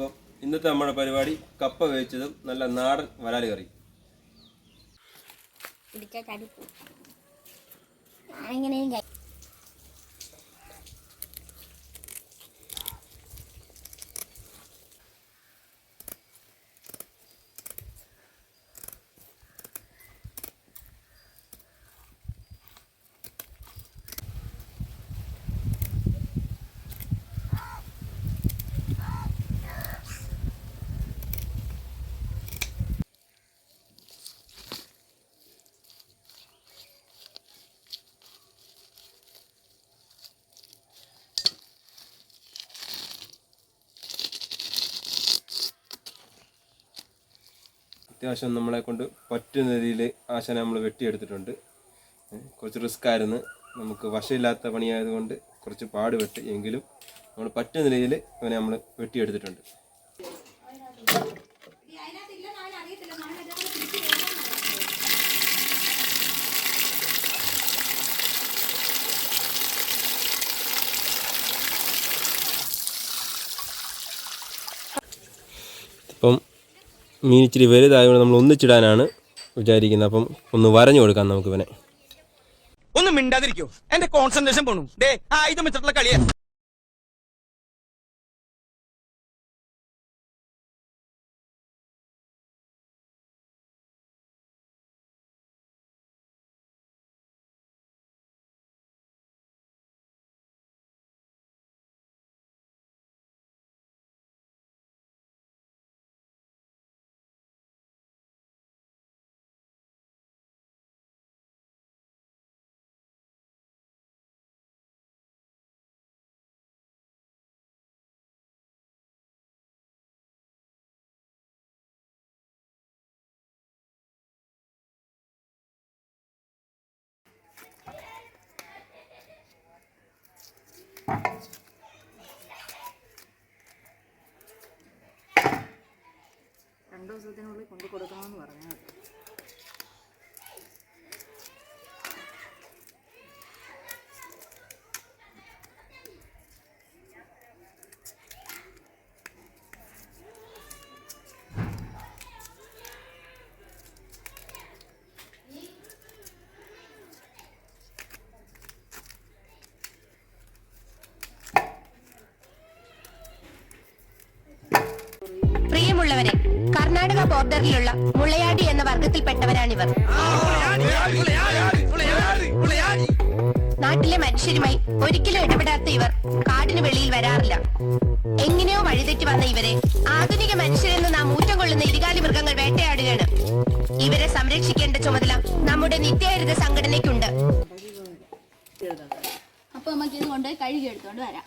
അപ്പം ഇന്നത്തെ നമ്മുടെ പരിപാടി കപ്പ വേവിച്ചതും നല്ല നാടൻ വരാൽ കറി. പിടിച്ച അത്യാവശ്യം നമ്മളെ കൊണ്ട് പറ്റുന്ന രീതിയിൽ ആശാന നമ്മൾ വെട്ടിയെടുത്തിട്ടുണ്ട്. കുറച്ച് റിസ്ക് ആയിരുന്നു. നമുക്ക് വശമില്ലാത്ത പണിയായതുകൊണ്ട് കുറച്ച് പാട് പാടുപെട്ട് എങ്കിലും നമ്മൾ പറ്റുന്ന രീതിയിൽ ഇവനെ നമ്മൾ വെട്ടിയെടുത്തിട്ടുണ്ട്. ഇപ്പം മീൻ ഇച്ചിരി വലുതായതുകൊണ്ട് നമ്മൾ ഒന്നിച്ചിടാനാണ് വിചാരിക്കുന്നത്. അപ്പം ഒന്ന് വരഞ്ഞു കൊടുക്കാം നമുക്ക് ഇവനെ ഒന്നും മിണ്ടാതിരിക്കോ. എന്റെ കോൺസെൻട്രേഷൻ പോണു. ഡേ ആയുധം വെച്ചിട്ടുള്ള കളിയാ. ദിവസത്തിനുള്ളിൽ കൊണ്ടു കൊടുക്കണമെന്ന് പറഞ്ഞു പ്രിയമുള്ളവരെ കർണാടക ബോർഡറിലുള്ള മുളയാടി എന്ന വർഗത്തിൽപ്പെട്ടവരാണിവർ. നാട്ടിലെ മനുഷ്യരുമായി ഒരിക്കലും ഇടപെടാത്ത ഇവർ കാടിന് വെളിയിൽ വരാറില്ല. എങ്ങനെയോ വഴിതെറ്റി വന്ന ഇവരെ ആധുനിക മനുഷ്യരെന്ന് നാം ഊറ്റം കൊള്ളുന്ന ഇരുകാലി മൃഗങ്ങൾ വേട്ടയാടുകയാണ്. ഇവരെ സംരക്ഷിക്കേണ്ട ചുമതല നമ്മുടെ നിത്യഹരിത സംഘടനയ്ക്കുണ്ട്. അപ്പൊ നമുക്ക് ഇത് കൊണ്ട് കഴുകി എടുത്തോണ്ട് വരാം.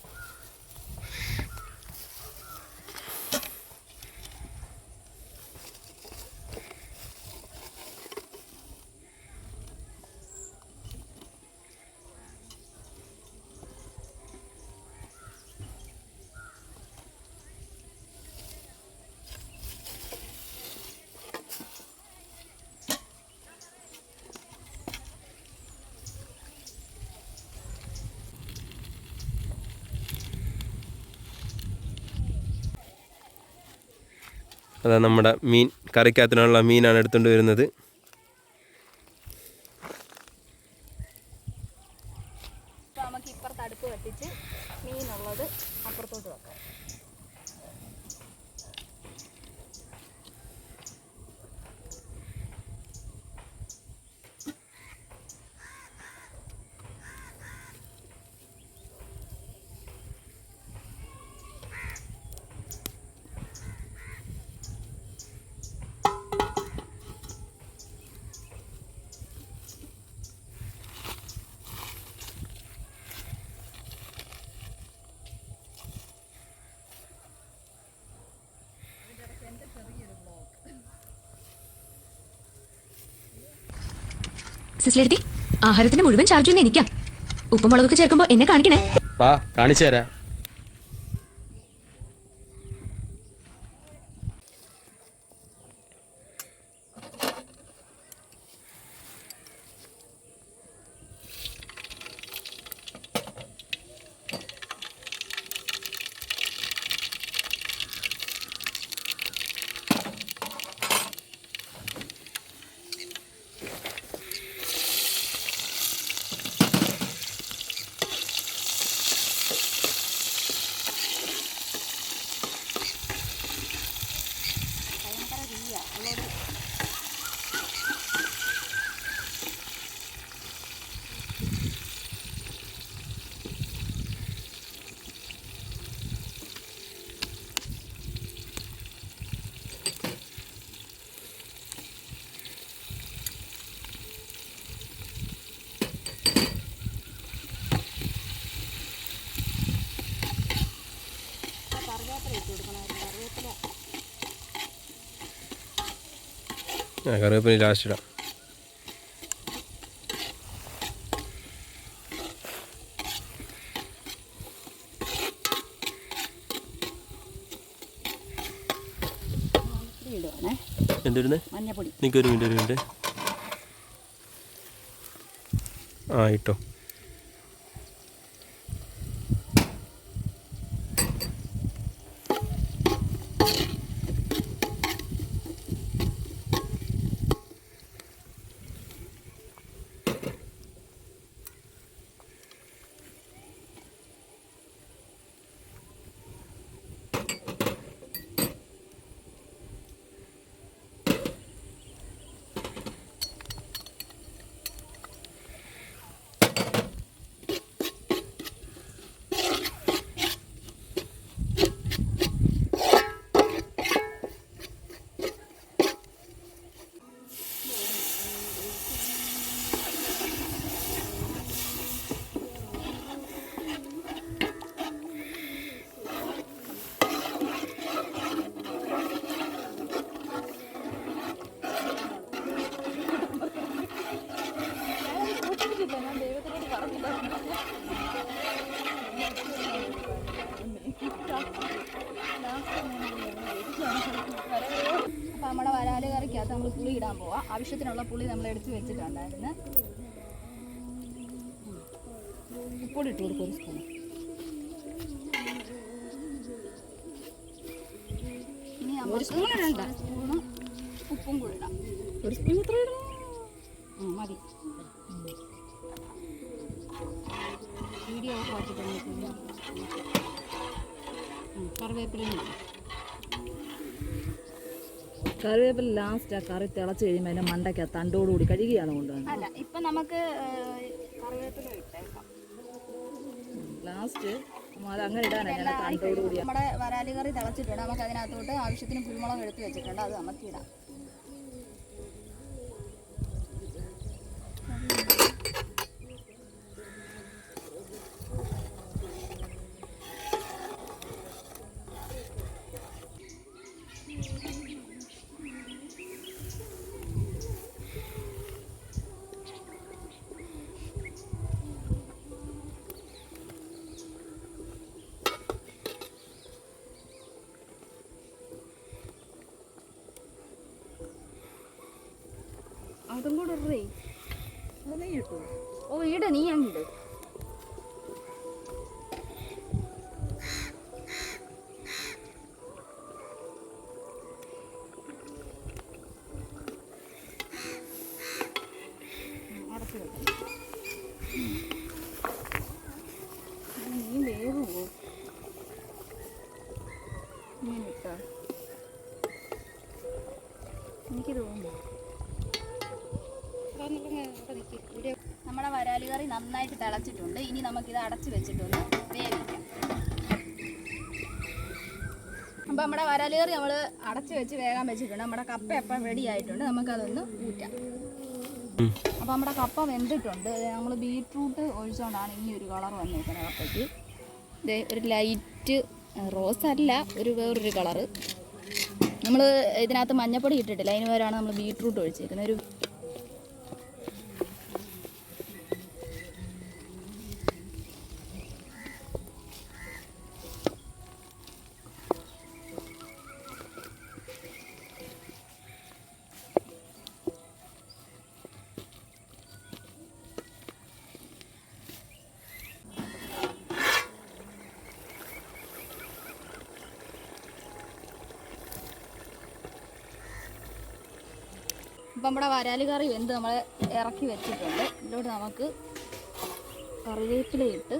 അതാ നമ്മുടെ മീൻ കറിക്കകത്തിനുള്ള മീനാണ് എടുത്തുകൊണ്ട് വരുന്നത്. സിസ്ലെടുത്തി ആഹാരത്തിന് മുഴുവൻ ചാർജ് എനിക്കാം. ഉപ്പും മുളകൊക്കെ ചേർക്കുമ്പോ എന്നെ കാണിക്കണേ. കാണിച്ചു തരാം കറിവേപ്പിന് ലാസ്റ്റ് ഇടാം. എന്തിരുന്നേ നിൽക്കൊരു മിനിറ്റ് ഒരു മിനിറ്റ്. ആ ഇട്ടോ അപ്പം നമ്മുടെ വരാൽ കറിക്കകത്ത് നമ്മൾ പുളി ഇടാൻ പോവാം. ആവശ്യത്തിനുള്ള പുളി നമ്മൾ എടുത്ത് വെച്ചിട്ടുണ്ടായിരുന്നു. ഉപ്പൊടി ഇട്ട് കൊടുക്കും ഒരു സ്പൂൺ ഇനി നമുക്ക് സ്പൂണ് ഉപ്പും കൂടി ഇടാം. ഒരു സ്പൂൺ എത്ര ഇടണം. മതി. വീഡിയോ ഓഫ് ആക്കിയിട്ട് കറിവേപ്പിലും കറിവേപ്പില ലാസ്റ്റ് ആ കറി തിളച്ച് കഴിയുമ്പോൾ അതിന്റെ മണ്ടയ്ക്ക് തണ്ടോടുകൂടി കഴുകിയാണ് കൊണ്ടുവന്നത്. അല്ല ഇപ്പം നമുക്ക് ഏഹ്, കറിവേപ്പില ഇട്ടേക്കാം. ലാസ്റ്റ് അങ്ങനെ ഇടാനാണ് നമ്മുടെ വരാലി കറി തിളച്ചിട്ടുണ്ട്. നമുക്ക് അതിനകത്തോട്ട് ആവശ്യത്തിന് കുരുമുളക് എടുത്ത് വെച്ചിട്ടുണ്ട്. അത് നമുക്ക് ഇടാം. ഓ ഇട നീ അങ്ങ് തിളച്ചിട്ടുണ്ട്. ഇനി നമുക്കിത് അടച്ച് വെച്ചിട്ടൊന്ന് വേവിക്കാം. അപ്പോൾ നമ്മുടെ വരലേറി നമ്മൾ അടച്ച് വെച്ച് വേഗം വെച്ചിട്ടുണ്ട്. നമ്മുടെ കപ്പ എപ്പം റെഡി ആയിട്ടുണ്ട് നമുക്കതൊന്ന് ഊറ്റാം. അപ്പോൾ നമ്മുടെ കപ്പ വെന്തിട്ടുണ്ട്. നമ്മൾ ബീട്രൂട്ട് ഒഴിച്ചുകൊണ്ടാണ് ഈ ഒരു കളർ വന്നിരിക്കുന്നത് കപ്പയ്ക്ക്. ഇത് ഒരു ലൈറ്റ് റോസ് അല്ല ഒരു വേറൊരു കളറ് നമ്മൾ ഇതിനകത്ത് മഞ്ഞപ്പൊടി ഇട്ടിട്ടില്ല. അതിന് പേരാണ് നമ്മൾ ബീട്രൂട്ട് ഒഴിച്ചിരിക്കുന്നത് ഒരു അപ്പം നമ്മുടെ വരാൽ കറി വെന്ത് നമ്മൾ ഇറക്കി വെച്ചിട്ടുണ്ട്. ഇതിലോട്ട് നമുക്ക് കറിവേപ്പില ഇട്ട്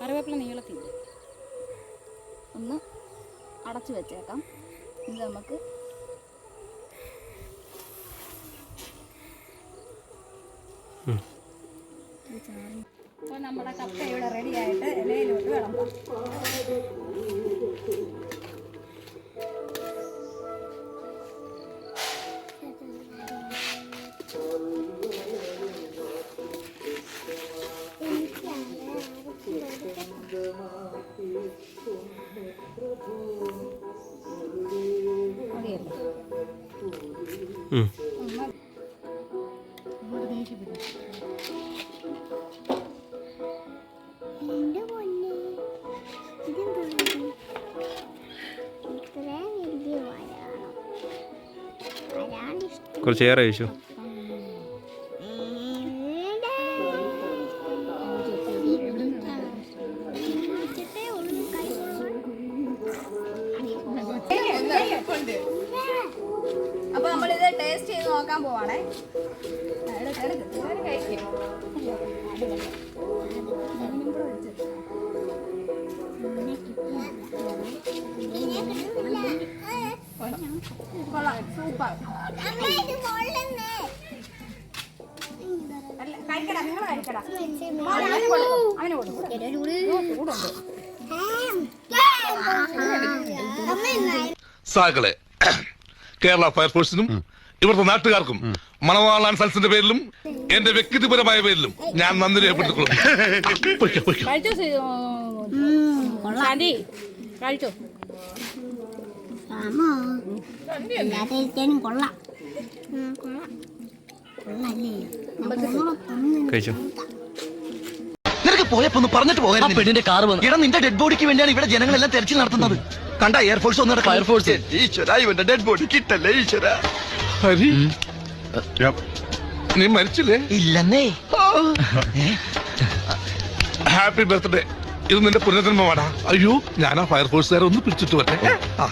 കറിവേപ്പില നീളത്തിൽ ഒന്ന് അടച്ചു വെച്ചേക്കാം. ഇത് നമുക്ക് അപ്പോൾ നമ്മുടെ കപ്പ ഇവിടെ റെഡി ആയിട്ട് ഇലയിലോട്ട് വിളമ്പാം. എന്റെ പൊന്നെ ഇതെന്താ ഇത്രയും വലിയ വരാണോ വരാണ്ട് ഇഷ്ടം കുറച്ച് ഏറെ കഴിച്ചു അപ്പൊ നമ്മളിത് ടേസ്റ്റ് ചെയ്ത് നോക്കാൻ പോവാണേ. കഴിക്കും. നിങ്ങൾ കേരള ഫയർഫോഴ്സിനും ഇവിടുത്തെ നാട്ടുകാർക്കും മണവാളാൻ സൽസിന്റെ പേരിലും എന്റെ വ്യക്തിപരമായ പേരിലും ഞാൻ നന്ദി രേഖപ്പെടുത്തിക്കൊള്ളുന്നു. കൊള്ളാം. കഴിച്ചു? നിനക്ക് പോയപ്പോ ഒന്ന് പറഞ്ഞിട്ട് പോകാൻ പെണ്ണിന്റെ കാർ വന്നു ഇടം നിന്റെ ഡെഡ് ബോഡിക്ക് വേണ്ടിയാണ് ഇവിടെ ജനങ്ങളെല്ലാം തെരച്ചിൽ നടത്തുന്നത്. കണ്ട എയർഫോഴ്സ് ഒന്ന് എയർഫോഴ്സ് ഈശ്വര ഇവന്റെ ഡെഡ് ബോഡി കിട്ടല്ലേ ഈശ്വര. ഹരി. നീ മരിച്ചില്ലേ? ഇല്ലെന്നേ. ഹാപ്പി ബർത്ത്ഡേ ഇത് നിന്റെ പുനർജന്മമാടാ. അയ്യോ ഞാൻ ആ ഫയർഫോഴ്സുകാരെ ഒന്ന് പിടിച്ചിട്ട് വരട്ടെ. ആ.